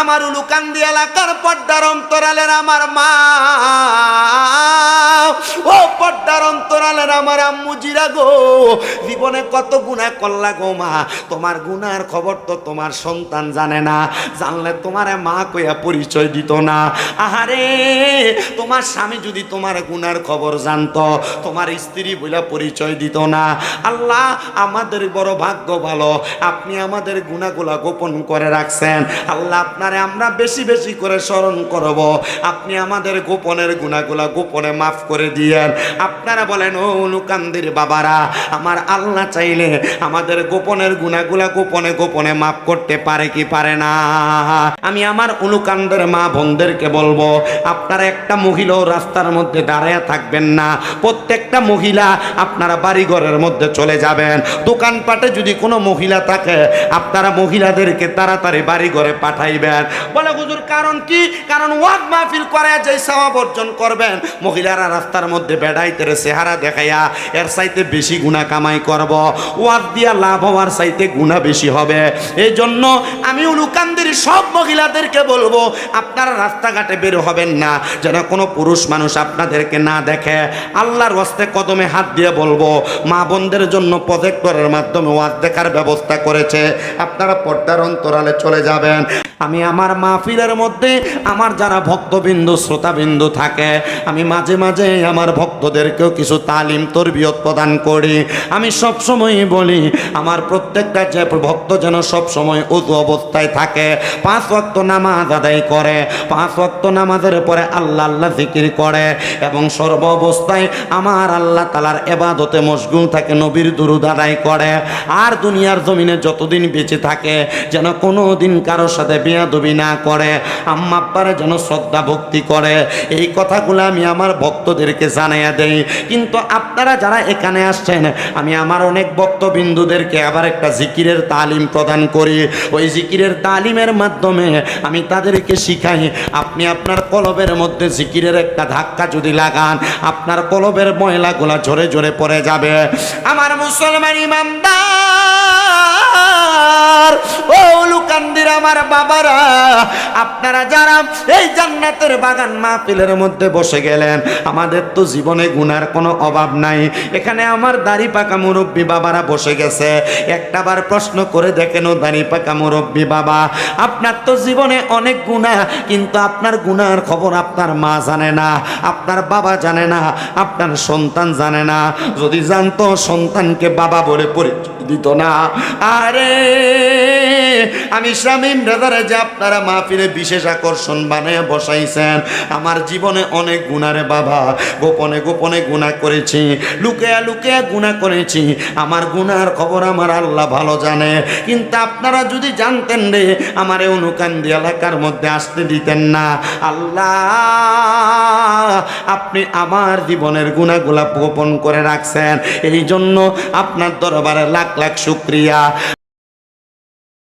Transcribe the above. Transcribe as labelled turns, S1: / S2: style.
S1: আমার উলুকান্দি এলাকার পর্দার অন্তরালের আমার মা। ও পর্দার অন্তরালের আমার আম্মু জিরা গো, জীবনে কত গুণা করলা গো মা। তোমার গুনার খবর তো তোমার সন্তান জানে না, জানলে তোমারে মা কইয়া পরিচয় দিত না। আহারে, তোমার স্বামী যদি তোমার গুনার খবর জানতো, তোমার স্ত্রী বইলা পরিচয় দিত না। আল্লাহ, আমাদের বড় ভাগ্য ভালো, আপনি আমাদের গুণাগুলা গোপন করে রাখছেন। আল্লাহ, আপনারে আমরা বেশি বেশি করে স্মরণ করব। আপনি আমাদের গোপনের গুণাগুলা গোপনে মাফ করে দিয়েন। আপনারা বলেন, ও অনুকান্দির বাবারা, আমার আল্লাহ চাইলে আমাদের গোপনের গুণাগুলা গোপনে গোপনে মাফ করতে পারে কি পারে না? আমি আমার অনুকান্দের মা বোনদেরকে বলব, আপনারা একটা মহিলাও রাস্তার মধ্যে দাঁড়ায় থাকবেন না। প্রত্যেকটা মহিলা আপনারা বাড়িঘরের মধ্যে চলে যাবেন। দোকানপাটে যদি কোনো মহিলা থাকে, আপনারা মহিলাদেরকে তাড়াতাড়ি বাড়ি ঘরে পাঠাইবেন। বলে, হুজুর, কারণ কি? কারণ ওয়াজ মাহফিল করে যে সওয়াব অর্জন করবেন। মহিলারা রাস্তার মধ্যে বেড়াইতে চেহারা দেখাইয়া এর চাইতে বেশি গুণা কামাই করব। ওয়াজ দিয়া লাভ হওয়ার চাইতে গুণা বেশি হবে। এই জন্য আমি উলুকান্দির সব মহিলাদেরকে বলব, আপনারা রাস্তাঘাটে বের হবেন না। যেন কোনো পুরুষ মানুষ আপনাদেরকে না দেখে। আল্লাহর হস্তে কদমে হাত দিয়ে বলব, মা বোনদের জন্য প্রজেক্টরের মাধ্যমে ওয়াজ দেখার ব্যবস্থা করেছে। আপনারা পর্দার অন্তরালে চলে যাবেন। আমি আমার মাহফিলের মধ্যে আমার যারা ভক্তবিন্দু, শ্রোতাবিন্দু থাকে, আমি মাঝে মাঝে আমার ভক্তদেরকেও কিছু তালিম তরবিয়ত প্রদান করি। আমি সব সময় বলি, আমার প্রত্যেকটা যে ভক্ত যেন সব সময় উজু অবস্থায় থাকে, পাঁচ ওয়াক্ত নামাজ আদায় করে, পাঁচ ওয়াক্ত নামাজের পরে আল্লাহ আল্লাহ জিকির করে এবং সর্ব অবস্থায় আমার আল্লাহ তালার এবাদতে মশগুল থাকে, নবীর দুরুদ আদায় করে। আর দুনিয়ার জমিনে যতদিন বেঁচে থাকে, যেন কোনো দিন কারোর সাথে বেয়াদবি না করে, আম্মা আব্বারে যেন শ্রদ্ধা ভক্তি করে। এই কথাগুলো আমি আমার ভক্তদেরকে জানাইয়া দেই। কিন্তু আপনারা যারা এখানে আসছেন, আমি আমার অনেক বক্তবিন্দুদেরকে আবার একটা জিকিরের তালিম প্রদান করি। ওই জিকিরের তালিমের মাধ্যমে আমি তাদেরকে শিখাই, আপনি আপনার কলবের মধ্যে জিকিরের একটা ধাক্কা যদি লাগান, আপনার কলবের ময়লাগুলা ঝরে ঝরে পড়ে যাবে। আমার মুসলমান ইমামদার ও লুকান্দির আমার বাবারা, আপনারা যারা এই জান্নাতের বাগান মাহফিলের মধ্যে বসে গেলেন, আমাদের তো জীবনে গুনার কোনো অভাব নাই। এখানে আমার দাড়ি পাকা মুরব্বী বাবারা বসে গেছে। একটাবার প্রশ্ন করে দেখেন, ও দাড়ি পাকা মুরব্বী বাবা, আপনার তো জীবনে অনেক গুণা কিন্তু আপনার গুনার খবর আপনার মা জানে না, আপনার বাবা জানে না, আপনার সন্তান জানে না। যদি জানতো, সন্তানকে বাবা বলে পরিচয় দিত না। আরে, আমি শামীম ব্রাদারে যে আপনারা মাহফিলে বিশেষ আকর্ষণ বানিয়ে বসাইছেন, আমার জীবনে অনেক গুণারে বাবা। গোপনে গোপনে গুণা করেছি, লুকেয়া লুকেয়া গুণা করেছি। আমার গুনার খবর আমার আল্লাহ ভালো জানে। কিন্তু আপনারা যদি জানতেন রে, আমার এই অনুকান্দি এলাকার মধ্যে আসতে দিতেন না। আল্লাহ, আপনি আমার জীবনের গুণাগুলা গোপন করে রাখছেন। এই জন্য আপনার দরবারে লাখ লাখ শুক্রিয়া